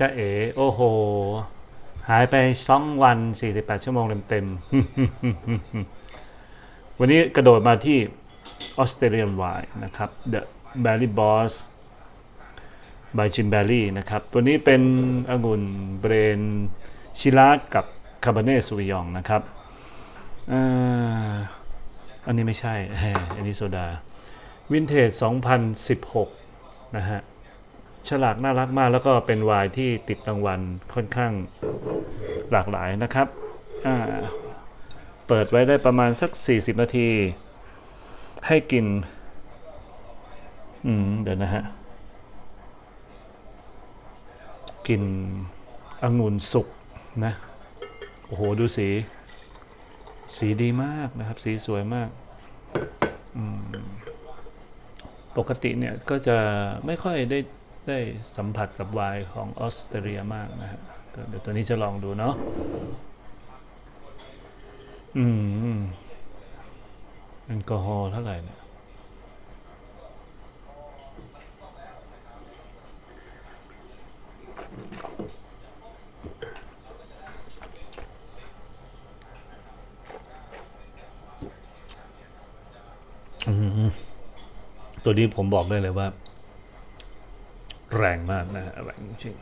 จะเอ๋โอ้โห หายไปสองวัน48ชั่วโมงเต็มๆ วันนี้กระโดดมาที่ออสเตรเลียนไวน์นะครับ The Berry Boss by Jim Barry นะครับ ตัวนี้เป็นองุ่นเบรนชิลากับคาร์บเน่ซูวิยองนะครับอันนี้ไม่ใช่ อันนี้โซดา วินเทจ 2016 นะฮะ ฉลากน่ารักมากแล้วก็เป็นไวน์ที่ติดรางวัลค่อนข้างหลากหลายนะครับเปิดไว้ได้ประมาณสัก 40 นาที ให้กิน อืม เดี๋ยวนะฮะ กินองุ่นสุกนะ โอ้โห ดูสี สีดีมากนะครับ สีสวยมาก ปกติเนี่ยก็จะไม่ค่อยได้ ได้สัมผัสกับไวน์ของออสเตรียมากนะฮะเดี๋ยวตัวนี้จะลองดูเนาะอืมแอลกอฮอล์เท่าไหร่เนี่ยอืมตัวนี้ผมบอกได้เลยว่า แรงมากนะฮะแรงจริง